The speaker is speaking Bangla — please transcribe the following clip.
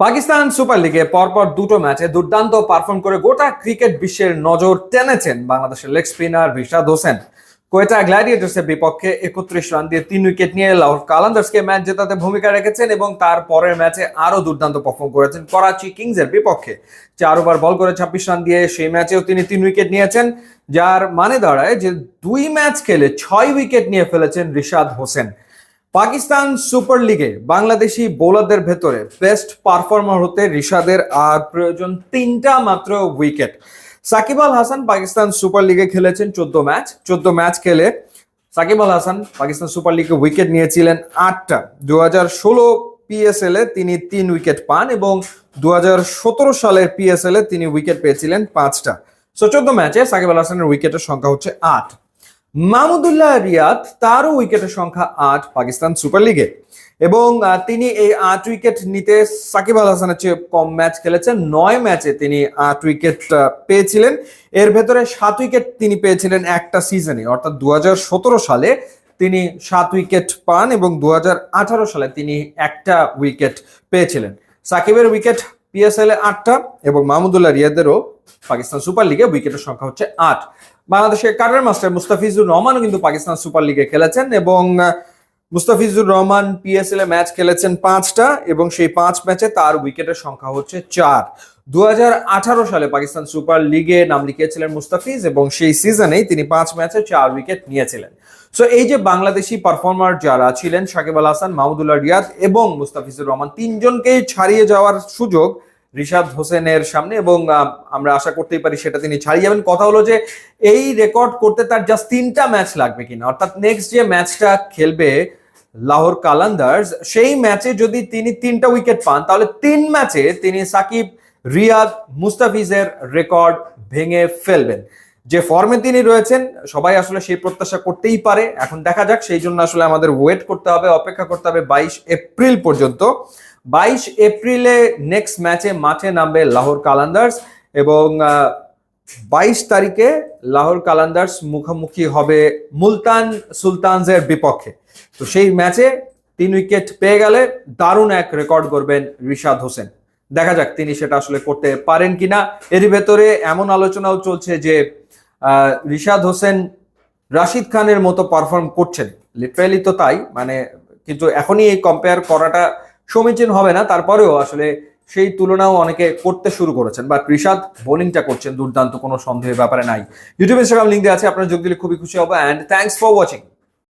পাকিস্তান সুপার লিগে পরপর দুটো ম্যাচে দুর্দান্ত পারফর্ম করে গোটা ক্রিকেট বিশ্বের নজর টেনেছেন বাংলাদেশের লেগ স্পিনার রিশাদ হোসেন। কোয়েটা গ্ল্যাডিয়েটার্সের বিপক্ষে একত্রিশ রান দিয়ে তিন উইকেট নিয়ে লাহোর কালান্দার্সকে ম্যাচ জেতাতে ভূমিকা রেখেছেন এবং তার পরের ম্যাচে আরও দুর্দান্ত পারফর্ম করেছেন করাচি কিংসের বিপক্ষে। চার ওভার বল করে ছাব্বিশ রান দিয়ে সেই ম্যাচেও তিনি তিন উইকেট নিয়েছেন, যার মানে দাঁড়ায় যে দুই ম্যাচ খেলে ছয় উইকেট নিয়ে ফেলেছেন রিশাদ হোসেন। পাকিস্তান সুপার লিগে বাংলাদেশি বোলারদের ভেতরে বেস্ট পারফর্মার হতে রিশাদের আর প্রয়োজন তিনটা মাত্র উইকেট সাকিব আল হাসান পাকিস্তান সুপার লিগে খেলেছেন চোদ্দ ম্যাচ চোদ্দ ম্যাচ খেলে সাকিব আল হাসান পাকিস্তান সুপার লিগে উইকেট নিয়েছিলেন আটটা। দু হাজার ষোলো পিএসএল এ তিনি তিন উইকেট পান এবং দু হাজার সতেরো সালের পিএসএল এ তিনি উইকেট পেয়েছিলেন পাঁচটা। সো চোদ্দ ম্যাচে সাকিব আল হাসানের উইকেটের সংখ্যা হচ্ছে আট। মাহমুদুল্লাহ রিয়াদ, তারও উইকেটের সংখ্যা আট পাকিস্তান সুপার লিগে। এবং তিনি এই আট উইকেট নিতে সাকিব আল হাসানের চেয়ে কম ম্যাচ খেলেছেন। নয় ম্যাচে তিনি আট উইকেট পেয়েছিলেন। এর ভেতরে সাত উইকেট তিনি পেয়েছিলেন একটা সিজনে। অর্থাৎ দু হাজার সতেরো সালে তিনি সাত উইকেট পান এবং দু হাজার আঠারো সালে তিনি একটা উইকেট পেয়েছিলেন। সাকিবের উইকেট পিএসএল এ আটটা এবং মাহমুদুল্লাহ রিয়াদেরও পাকিস্তান সুপার লিগে উইকেটের সংখ্যা হচ্ছে আট। বাংলাদেশের কাটার মাস্টার মুস্তাফিজুর রহমানও কিন্তু পাকিস্তান সুপার লিগে খেলেছেন এবং মুস্তাফিজুর রহমান পিএসএল এ ম্যাচ খেলেছেন পাঁচটা এবং সেই পাঁচ ম্যাচে তার উইকেটের সংখ্যা হচ্ছে চার। দু সালে পাকিস্তান সুপার লিগে নাম লিখিয়েছিলেন মুস্তাফিজ এবং সেই সিজনেই তিনি পাঁচ ম্যাচে চার উইকেট নিয়েছিলেন। সো এই যে বাংলাদেশি পারফর্মার যারা ছিলেন, সাকিব আল হাসান, মাহমুদুল্লাহ রিয়াদ এবং মুস্তাফিজুর রহমান, তিনজনকেই ছাড়িয়ে যাওয়ার সুযোগ রিশাদ হোসেনের সামনে এবং আমরা আশা করতেই পারি সেটা তিনি ছাড়িয়ে যাবেন। কথা হলো যে এই রেকর্ড করতে তার জাস্ট তিনটা ম্যাচ লাগবে কিনা। অর্থাৎ নেক্সট যে ম্যাচটা খেলবে লাহোর কালান্দার্স, সেই ম্যাচে যদি তিনি তিনটা উইকেট পান, তাহলে তিন ম্যাচে তিনি সাকিব, রিয়াদ, মুস্তাফিজের রেকর্ড ভেঙে ফেলবেন। যে ফর্মে তিনি রয়েছেন, সবাই আসলে সেই প্রত্যাশা করতেই পারে। এখন দেখা যাক, সেই জন্য আসলে আমাদের ওয়েট করতে হবে, অপেক্ষা করতে হবে বাইশ এপ্রিল পর্যন্ত। বাইশ এপ্রিলে নেক্সট ম্যাচে মাঠে নামবে লাহোর কালান্দার্স এবং বাইশ তারিখে লাহোর কালান্দার্স মুখোমুখি হবে মুলতান সুলতানসের বিপক্ষে। তো সেই ম্যাচে তিন উইকেট পেয়ে গেলে দারুণ এক রেকর্ড করবেন রিশাদ হোসেন। দেখা যাক তিনি সেটা আসলে করতে পারেন কিনা। এরই ভেতরে এমন আলোচনাও চলছে যে রিশাদ হোসেন রাশিদ খানের মতো পারফর্ম করছেন। লিটারেলি তো তাই মানে কিন্তু এখনই এই কম্পেয়ার করাটা সমীচীন হবে না, তারপরেও আসলে সেই তুলনাও অনেকে করতে শুরু করেছেন। বা কৃষাদ বোলিংটা করছেন, দুর্দান্ত, কোনো সন্দেহের ব্যাপারে নাই। ইউটিউব ইনস্টাগ্রাম লিঙ্ক দেওয়া আছে, আপনার যোগ দিলে খুবই খুশি হব। And thanks for watching